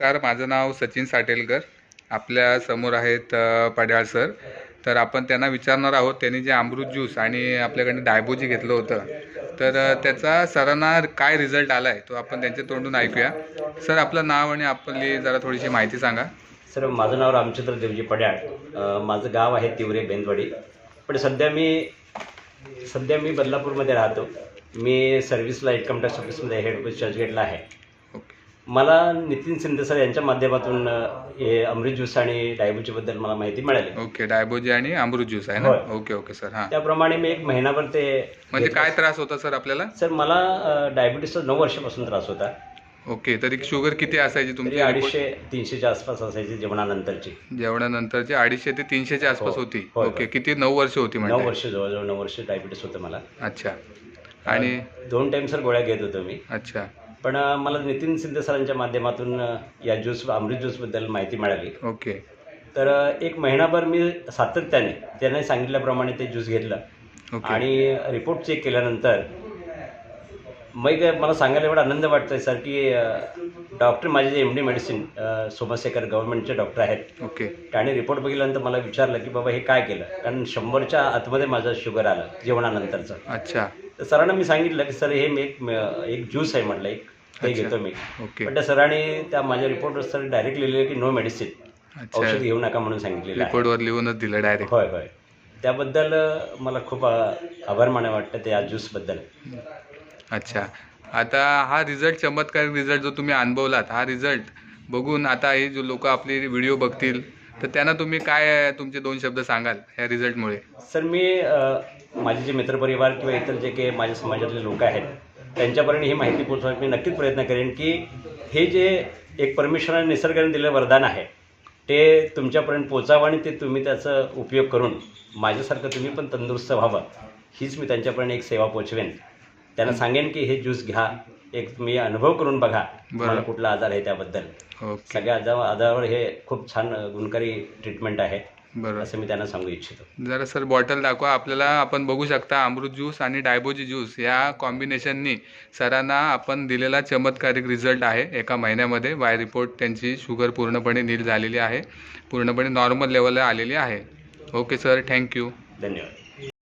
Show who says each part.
Speaker 1: नमस्कार माझं नाव सचिन साटेलकर. आपल्यासमोर आहेत पड्याळ सर. तर आपण त्यांना विचारणार आहोत त्यांनी जे अमृत ज्यूस आणि आपल्याकडे डायबोजी घेतलं होतं तर त्याचा सरांना काय रिझल्ट आला आहे तो आपण त्यांच्या तोंडून ऐकूया. सर आपलं नाव आणि आपली जरा थोडीशी माहिती सांगा.
Speaker 2: सर माझं नाव रामचंद्र देवजी पड्याळ. माझं गाव आहे तिवरे बेंदवाडी. पण सध्या मी सध्या मी बदलापूरमध्ये राहतो. मी सर्व्हिसला इन्कम टॅक्स ऑफिसमध्ये हेड ऑफिस चर्चगेटला आहे. मला नितीन शिंदे सर यांच्या माध्यमातून हे अमृत ज्यूस आणि डायबिटीबद्दल मला माहिती मिळाली.
Speaker 1: ओके डायबोजी आणि अमृत ज्यूस आहे ना?
Speaker 2: होय.
Speaker 1: ओके ओके सर हां.
Speaker 2: त्याप्रमाणे मी एक महिनाभर ते
Speaker 1: म्हणजे. काय त्रास होता सर आपल्याला?
Speaker 2: सर मला डायबिटीसचा नऊ वर्षापासून त्रास होता.
Speaker 1: ओके तरी शुगर किती असायची
Speaker 2: तरी
Speaker 1: तुमची
Speaker 2: अडीचशे तीनशेच्या आसपास असायची जेवणानंतरची.
Speaker 1: जेवणानंतरची अडीचशे ते तीनशेच्या आसपास
Speaker 2: हो.
Speaker 1: होती?
Speaker 2: होय,
Speaker 1: ओके
Speaker 2: होय.
Speaker 1: किती? नऊ वर्ष होती
Speaker 2: नऊ
Speaker 1: म्हणजे
Speaker 2: वर्ष जवळजवळ नऊ वर्ष डायबिटीस होतं मला.
Speaker 1: अच्छा. आणि?
Speaker 2: दोन टाइम सर गोळ्या घेत होतो मी.
Speaker 1: अच्छा.
Speaker 2: पण मला नितीन शिंदे सरांच्या माध्यमातून या ज्यूस अमृत ज्यूसबद्दल माहिती मिळाली.
Speaker 1: ओके.
Speaker 2: तर एक महिनाभर मी सातत्याने त्याने सांगितल्याप्रमाणे ते ज्यूस घेतलं.
Speaker 1: ओके.
Speaker 2: आणि रिपोर्ट चेक केल्यानंतर मग मला सांगायला एवढा आनंद वाटतोय सर की डॉक्टर माझे जे एम डी मेडिसिन सोमशेखर गव्हर्नमेंटचे डॉक्टर आहेत.
Speaker 1: ओके.
Speaker 2: त्याने रिपोर्ट बघितल्यानंतर मला विचारलं की बाबा हे काय केलं? कारण शंभरच्या आतमध्ये माझं शुगर आलं जेवणानंतरचं.
Speaker 1: अच्छा.
Speaker 2: तर सरांना मी सांगितलं की सर हे मी एक एक ज्यूस आहे म्हटलं एक ते. घेतो मी. पण त्या सरांनी त्या माझ्या रिपोर्टवर सर डायरेक्ट लिहिलेलं की नो मेडिसिन औषध घेऊ नका म्हणून सांगितलेलं आहे.
Speaker 1: रिपोर्टवर लिहूनच दिलं डायरेक्ट
Speaker 2: होय होय. त्याबद्दल मला खूप आभार माने वाटतं त्या ज्यूसबद्दल
Speaker 1: अच्छा. आता हा रिझल्ट चमत्कारिक रिझल्ट जो तुम्ही अनुभवलात हा रिझल्ट बघून आता हे जो लोक आपली व्हिडिओ बघतील तर त्यांना तुम्ही काय तुमचे दोन शब्द सांगाल ह्या रिझल्टमुळे
Speaker 2: सर मी माझे जे मित्रपरिवार किंवा इतर जे काही माझ्या समाजातले लोक आहेत त्यांच्यापर्यंत ही माहिती पोहोचवायची मी नक्कीच प्रयत्न करेन की हे जे एक परमेश्वराने निसर्गाने दिलेलं वरदान आहे ते तुमच्यापर्यंत पोचावं आणि ते तुम्ही त्याचा उपयोग करून माझ्यासारखं तुम्ही पण तंदुरुस्त व्हावं हीच मी त्यांच्यापर्यंत एक सेवा पोचवेन त्यांना सांगेन की हे ज्यूस घ्या. एक तुम्ही अनुभव करून बघा. मला कुठला आजार आहे त्याबद्दल.
Speaker 1: ओके.
Speaker 2: सगळ्या आजार आजारावर हे खूप छान गुणकारी ट्रीटमेंट आहे.
Speaker 1: बरोबर
Speaker 2: असं मी त्यांना सांगू इच्छितो.
Speaker 1: जरा सर बॉटल दाखवा. आपल्याला आपण बघू शकता अमृत ज्यूस आणि डायबोजी ज्यूस या कॉम्बिनेशननी सरांना आपण दिलेला चमत्कारिक रिझल्ट आहे. एका महिन्यामध्ये बाय रिपोर्ट त्यांची शुगर पूर्णपणे नील झालेली आहे. पूर्णपणे नॉर्मल लेवलला आलेली आहे. ओके सर थँक्यू
Speaker 2: धन्यवाद.